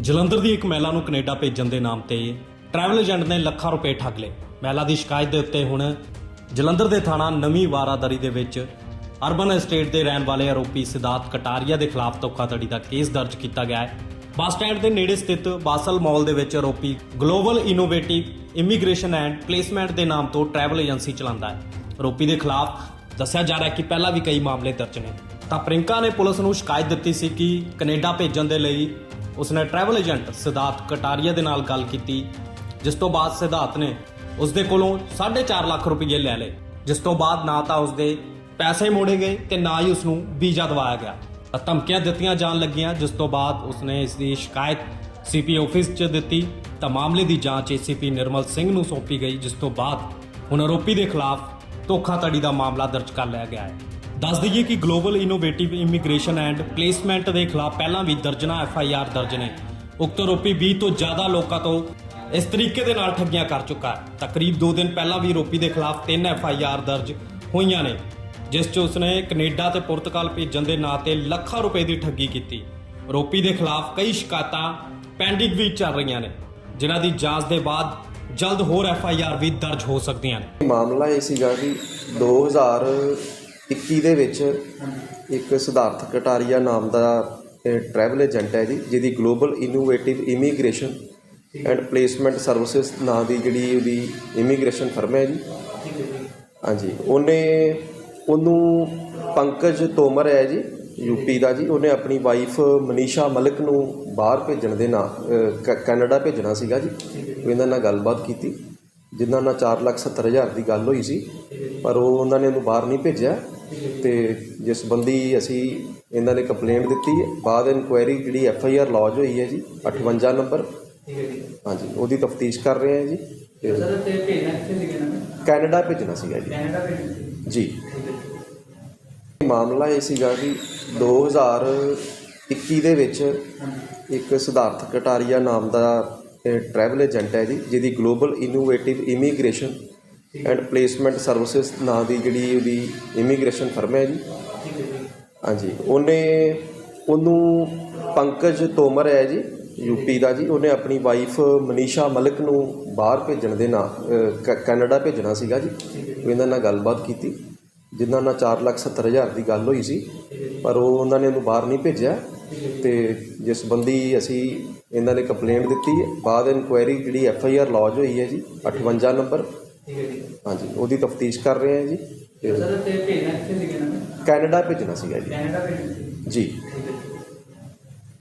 ਜਲੰਧਰ ਦੀ ਇੱਕ ਮਹਿਲਾ ਨੂੰ ਕੈਨੇਡਾ ਭੇਜਣ ਦੇ ਨਾਮ ਤੇ ਟਰੈਵਲ ਏਜੰਟ ਨੇ ਲੱਖਾਂ ਰੁਪਏ ਠੱਗ ਲਏ। ਮਹਿਲਾ ਦੀ ਸ਼ਿਕਾਇਤ ਦੇ ਉੱਤੇ ਹੁਣ ਜਲੰਧਰ ਦੇ ਥਾਣਾ ਨਵੀਂ ਵਾਰਾਦਰੀ ਦੇ ਵਿੱਚ ਅਰਬਨ ਐਸਟੇਟ ਦੇ ਰਹਿਣ ਵਾਲੇ ਆਰੋਪੀ ਸਿਧਾਰਥ ਕਟਾਰੀਆ ਦੇ ਖਿਲਾਫ ਧੋਖਾਧੜੀ ਦਾ ਕੇਸ ਦਰਜ ਕੀਤਾ ਗਿਆ ਹੈ। ਬੱਸ ਸਟੈਂਡ ਦੇ ਨੇੜੇ ਸਥਿਤ ਬਾਸਲ ਮਾਲ ਦੇ ਵਿੱਚ ਆਰੋਪੀ global innovative immigration and placement ਦੇ ਨਾਮ ਤੋਂ ਟਰੈਵਲ ਏਜੰਸੀ ਚਲਾਉਂਦਾ ਹੈ। ਆਰੋਪੀ ਦੇ ਖਿਲਾਫ ਦੱਸਿਆ ਜਾ ਰਿਹਾ ਹੈ ਕਿ ਪਹਿਲਾਂ ਵੀ ਕਈ ਮਾਮਲੇ ਦਰਜ ਨੇ। ਤਾਂ ਪ੍ਰਿੰਕਾ ਨੇ ਪੁਲਿਸ ਨੂੰ ਸ਼ਿਕਾਇਤ ਦਿੱਤੀ ਸੀ ਕਿ ਕੈਨੇਡਾ ਭੇਜਣ ਦੇ ਲਈ ਉਸਨੇ ਟਰੈਵਲ ਏਜੰਟ ਸਿਧਾਰਥ ਕਟਾਰੀਆ ਦੇ ਨਾਲ ਗੱਲ ਕੀਤੀ, ਜਿਸ ਤੋਂ ਬਾਅਦ ਸਿਧਾਰਥ ਨੇ ਉਸਦੇ ਕੋਲੋਂ 4.5 ਲੱਖ ਰੁਪਏ ਲੈ ਲਏ, ਜਿਸ ਤੋਂ ਬਾਅਦ ਨਾ ਤਾਂ ਉਸਦੇ ਪੈਸੇ ਮੋੜੇ ਗਏ ਤੇ ਨਾ ਹੀ ਉਸ ਨੂੰ ਵੀਜ਼ਾ ਦਵਾਇਆ ਗਿਆ। ਤਾਂ ਧਮਕੀਆਂ ਦਿੱਤੀਆਂ ਜਾਣ ਲੱਗੀਆਂ, ਜਿਸ ਤੋਂ ਬਾਅਦ ਉਸਨੇ ਇਸ ਦੀ ਸ਼ਿਕਾਇਤ ਸੀਪੀ ਆਫਿਸ 'ਚ ਦਿੱਤੀ। ਤਾਂ ਮਾਮਲੇ ਦੀ ਜਾਂਚ ਏਸੀਪੀ ਨਿਰਮਲ ਸਿੰਘ ਨੂੰ ਸੌਂਪੀ ਗਈ, ਜਿਸ ਤੋਂ ਬਾਅਦ ਹੁਣ ਆਰੋਪੀ ਦੇ ਖਿਲਾਫ ਧੋਖਾਧੜੀ ਦਾ ਮਾਮਲਾ ਦਰਜ ਕਰ ਲਿਆ ਗਿਆ ਹੈ। ਦੱਸ ਦਈਏ ਕਿ global innovative immigration and placement ਦੇ ਖਿਲਾਫ ਪਹਿਲਾਂ ਵੀ ਦਰਜਨਾ ਐਫ ਆਈ ਆਰ ਦਰਜ ਨੇ। ਉਕਤ ਆਰੋਪੀ 20 ਤੋਂ ਜ਼ਿਆਦਾ ਲੋਕਾਂ ਤੋਂ ਇਸ ਤਰੀਕੇ ਦੇ ਨਾਲ ਠੱਗੀਆਂ ਕਰ ਚੁੱਕਾ ਹੈ। ਤਕਰੀਬ 2 ਦਿਨ ਪਹਿਲਾਂ ਵੀ ਆਰੋਪੀ ਦੇ ਖਿਲਾਫ 3 ਐਫ ਆਈ ਆਰ ਦਰਜ ਹੋਈਆਂ ਨੇ, ਜਿਸ 'ਚ ਉਸਨੇ ਕੈਨੇਡਾ ਤੇ ਪੁਰਤਗਾਲ ਭੇਜਣ ਦੇ ਨਾਂ ਤੇ ਲੱਖਾਂ ਰੁਪਏ ਦੀ ਠੱਗੀ ਕੀਤੀ। ਆਰੋਪੀ ਦੇ ਖਿਲਾਫ ਕਈ ਸ਼ਿਕਾਇਤਾਂ ਪੈਂਡਿੰਗ ਵੀ ਚੱਲ ਰਹੀਆਂ ਨੇ, ਜਿਨ੍ਹਾਂ ਦੀ ਜਾਂਚ ਦੇ ਬਾਅਦ ਜਲਦ ਹੋਰ ਐਫ ਆਈ ਆਰ ਵੀ ਦਰਜ ਹੋ ਸਕਦੀਆਂ ਨੇ। ਮਾਮਲਾ ਇਹ ਸੀਗਾ ਕਿ 2021 ਦੇ ਵਿੱਚ ਇੱਕ ਸਿਧਾਰਥ ਕਟਾਰੀਆ ਨਾਮ ਦਾ ਟਰੈਵਲ ਏਜੰਟ ਹੈ ਜੀ, ਜਿਹਦੀ global innovative immigration and placement services ਨਾਂ ਦੀ ਜਿਹੜੀ ਉਹਦੀ ਇਮੀਗ੍ਰੇਸ਼ਨ ਫਰਮ ਹੈ ਜੀ। ਹਾਂਜੀ, ਉਹਨੇ, ਉਹਨੂੰ ਪੰਕਜ ਤੋਮਰ ਹੈ ਜੀ ਯੂਪੀ ਦਾ ਜੀ, ਉਹਨੇ ਆਪਣੀ ਵਾਈਫ ਮਨੀਸ਼ਾ ਮਲਿਕ ਨੂੰ ਬਾਹਰ ਭੇਜਣ ਦੇ ਨਾਂ ਕ- ਕੈਨੇਡਾ ਭੇਜਣਾ ਸੀਗਾ ਜੀ। ਉਹ ਇਹਨਾਂ ਨਾਲ ਗੱਲਬਾਤ ਕੀਤੀ। ਜਿਨ੍ਹਾਂ ਨਾਲ 470000 ਦੀ ਗੱਲ ਹੋਈ ਸੀ ਪਰ ਉਹ ਉਹਨਾਂ ਨੇ ਉਹਨੂੰ ਬਾਹਰ ਨਹੀਂ ਭੇਜਿਆ ਤੇ ਜਿਸ ਸੰਬੰਧੀ ਅਸੀਂ ਇਹਨਾਂ ਨੇ ਕੰਪਲੇਂਟ ਦਿੱਤੀ ਹੈ ਬਾਅਦ ਇਨਕੁਆਇਰੀ ਜਿਹੜੀ ਐਫ ਆਈ ਆਰ ਲੌਜ ਹੋਈ ਹੈ ਜੀ 58 ਨੰਬਰ। ਹਾਂਜੀ ਉਹਦੀ ਤਫਤੀਸ਼ ਕਰ ਰਹੇ ਹਾਂ ਜੀ। ਤੇ ਸਰ ਤੇ ਭੇਜਣਾ ਕਿੱਥੇ ਸੀਗੇ ਨਾ? ਕੈਨੇਡਾ ਭੇਜਣਾ ਸੀਗਾ ਜੀ। ਕੈਨੇਡਾ ਭੇਜਣਾ ਜੀ। ਮਾਮਲਾ ਇਹ ਸੀਗਾ ਕਿ 2021 ਦੇ ਵਿੱਚ ਇੱਕ ਸਿਧਾਰਥ ਕਟਾਰੀਆ ਨਾਮ ਦਾ ਟਰੈਵਲ ਏਜੰਟ ਹੈ ਜੀ ਜਿਹਦੀ global innovative immigration and placement services ਨਾਂ ਦੀ ਜਿਹੜੀ ਉਹਦੀ ਇਮੀਗ੍ਰੇਸ਼ਨ ਫਰਮ ਹੈ ਜੀ। ਹਾਂਜੀ ਉਹਨੇ ਉਹਨੂੰ ਪੰਕਜ ਤੋਮਰ ਹੈ ਜੀ ਯੂਪੀ ਦਾ ਜੀ ਉਹਨੇ ਆਪਣੀ ਵਾਈਫ ਮਨੀਸ਼ਾ ਮਲਿਕ ਨੂੰ ਬਾਹਰ ਭੇਜਣ ਦੇ ਨਾਂ ਅ, ਕੈਨੇਡਾ ਭੇਜਣਾ ਸੀਗਾ ਜੀ। ਇਹਨਾਂ ਨਾਲ ਗੱਲਬਾਤ ਕੀਤੀ ਜਿਨ੍ਹਾਂ ਨਾਲ 470000 ਦੀ ਗੱਲ ਹੋਈ ਸੀ ਪਰ ਉਹ ਉਹਨਾਂ ਨੇ ਉਹਨੂੰ ਬਾਹਰ ਨਹੀਂ ਭੇਜਿਆ। ਤੇ ਜਿਸ ਸੰਬੰਧੀ ਅਸੀਂ ਇਹਨਾਂ ਨੇ ਕੰਪਲੇਂਟ ਦਿੱਤੀ ਹੈ ਬਾਅਦ ਇਨਕੁਆਇਰੀ ਜਿਹੜੀ ਐਫ ਆਈ ਆਰ ਲੌਜ ਹੋਈ ਹੈ ਜੀ 58 ਨੰਬਰ। ਠੀਕ ਹੈ ਜੀ। ਹਾਂਜੀ ਉਹਦੀ ਤਫਤੀਸ਼ ਕਰ ਰਹੇ ਹਾਂ ਜੀ। ਤੇ ਸਰ ਤੇ ਭੇਜਣਾ ਕਿੱਥੇ ਸੀਗੇ ਨਾ? ਕੈਨੇਡਾ ਭੇਜਣਾ ਸੀਗਾ ਜੀ। ਕੈਨੇਡਾ ਭੇਜਣਾ ਸੀ। ਜੀ।